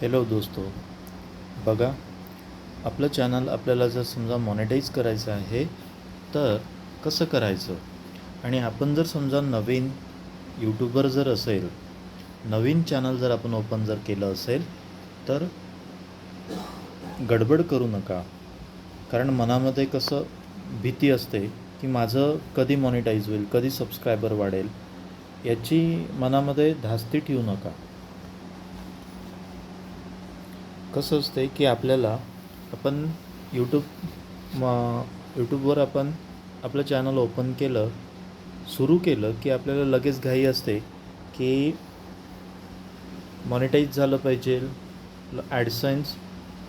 Hello दोस्तो. बघा आपलं चॅनल आपल्याला जर समजा मॉनिटाईज करायचं आहे तर कसं करायचं? आणि आपण जर समजा नवीन यूट्यूबर जर असेल नवीन चॅनल जर आपण ओपन जर केलं असेल तर गडबड करू नका. कारण मनामध्ये कसं भीती असते की माझं कधी मॉनिटाईज होईल कधी सबस्क्रायबर वाढेल याची मनामध्ये धास्ती ठेवू नका. कसं असते की आपल्याला आपण यूट्यूब म यूट्यूबवर आपण आपलं चॅनल ओपन केलं सुरू केलं की आपल्याला लगेच घाई असते की मॉनिटाईज झालं पाहिजे ॲडसन्स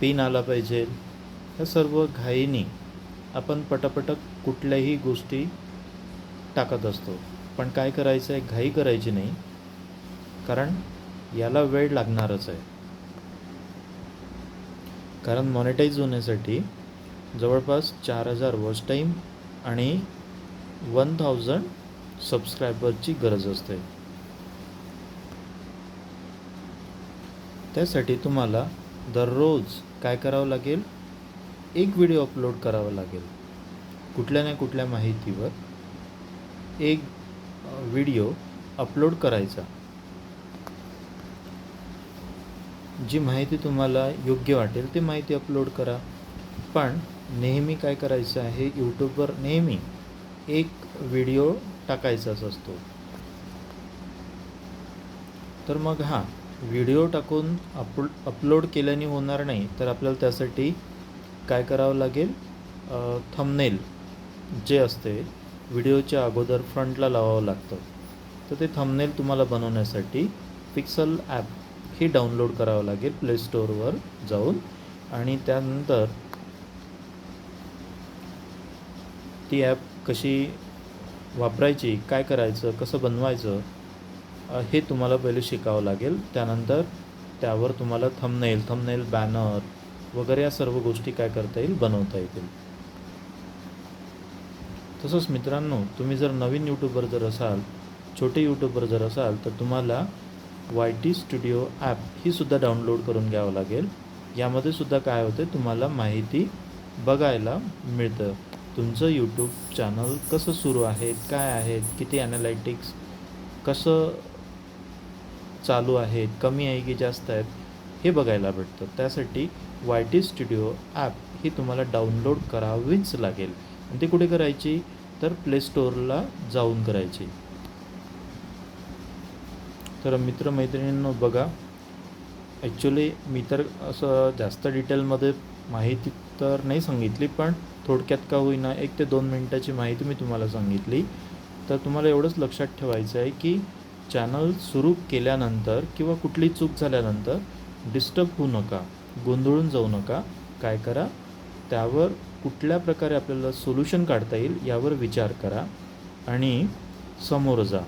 पिन आला पाहिजे ह्या सर्व घाईनी आपण पटापट कुठल्याही गोष्टी टाकत असतो. पण काय करायचं आहे घाई करायची नाही. कारण याला वेळ लागणारच आहे. कारण मॉनिटाईज होण्यासाठी जवळपास चार हजार वॉच टाईम आणि वन थाउजंड सबस्क्रायबरची गरज असते. त्यासाठी तुम्हाला दररोज काय करावं लागेल? एक व्हिडिओ अपलोड करावा लागेल. कुठल्या ना कुठल्या माहितीवर एक व्हिडिओ अपलोड करायचा. जी माहिती तुम्हाला योग्य वाटेल ती माहिती अपलोड करा. पण नेहमी काय करायचं आहे यूट्यूबवर नेहमी एक व्हिडिओ टाकायचाच असतो. तर मग हां व्हिडिओ टाकून अपलो अपलोड केल्याने होणार नाही तर आपल्याला त्यासाठी काय करावं लागेल? थंबनेल जे असते व्हिडिओच्या अगोदर फ्रंटला लावावं लागतं. तर ते थंबनेल तुम्हाला बनवण्यासाठी पिक्सल ॲप हे डाउनलोड करावं लागेल प्ले स्टोअरवर जाऊन. आणि त्यानंतर ती ॲप कशी वापरायची काय करायचं कसं बनवायचं हे तुम्हाला पहिले शिकावं लागेल. त्यानंतर त्यावर तुम्हाला थंबनेल थंबनेल बॅनर वगैरे या सर्व गोष्टी काय करता येईल बनवता येतील. तसंच मित्रांनो तुम्ही जर नवीन यूट्यूबर जर असाल छोटे यूट्यूबर जर असाल तर तुम्हाला वाय टी स्टुडिओ ॲप ही सुद्धा डाउनलोड करून घ्यावं लागेल. यामध्ये सुद्धा काय होते तुम्हाला माहिती बघायला मिळतं. तुमचं यूट्यूब चॅनल कसं सुरू आहे काय आहेत किती ॲनालायटिक्स कसं चालू आहेत कमी आहे की जास्त आहेत हे बघायला भेटतं. त्यासाठी वाय टी स्टुडिओ ॲप ही तुम्हाला डाउनलोड करावीच लागेल. आणि ती कुठे करायची? तर प्ले स्टोअरला जाऊन करायची. तर मित्रमैत्रिणींनो बघा ॲक्च्युली मी तर असं जास्त डिटेलमध्ये माहिती तर नाही सांगितली पण थोडक्यात का होईना एक ते दोन मिनटाची माहिती मी तुम्हाला सांगितली. तर तुम्हाला एवढंच लक्षात ठेवायचं आहे की चॅनल सुरू केल्यानंतर किंवा कुठली चूक झाल्यानंतर डिस्टर्ब होऊ नका गोंधळून जाऊ नका. काय करा? त्यावर कुठल्या प्रकारे आपल्याला सोल्युशन काढता येईल यावर विचार करा आणि समोर जा.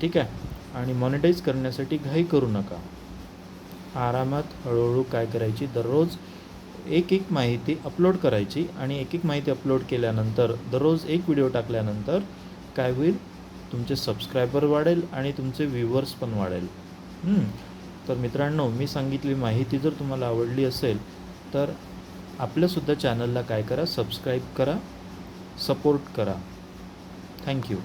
ठीक आहे? आणि मॉनिटाईज करण्यासाठी घाई करू नका. आरामात हळूहळू काय करायची? दररोज एक एक माहिती अपलोड करायची आणि एक एक माहिती अपलोड केल्यानंतर दररोज एक व्हिडिओ टाकल्यानंतर काय होईल? तुमचे सबस्क्रायबर वाढेल आणि तुमचे व्ह्युअर्स पण वाढेल. तर मित्रांनो मी सांगितली माहिती जर तुम्हाला आवडली असेल तर आपल्यासुद्धा चॅनलला काय करा? सबस्क्राईब करा सपोर्ट करा. थँक्यू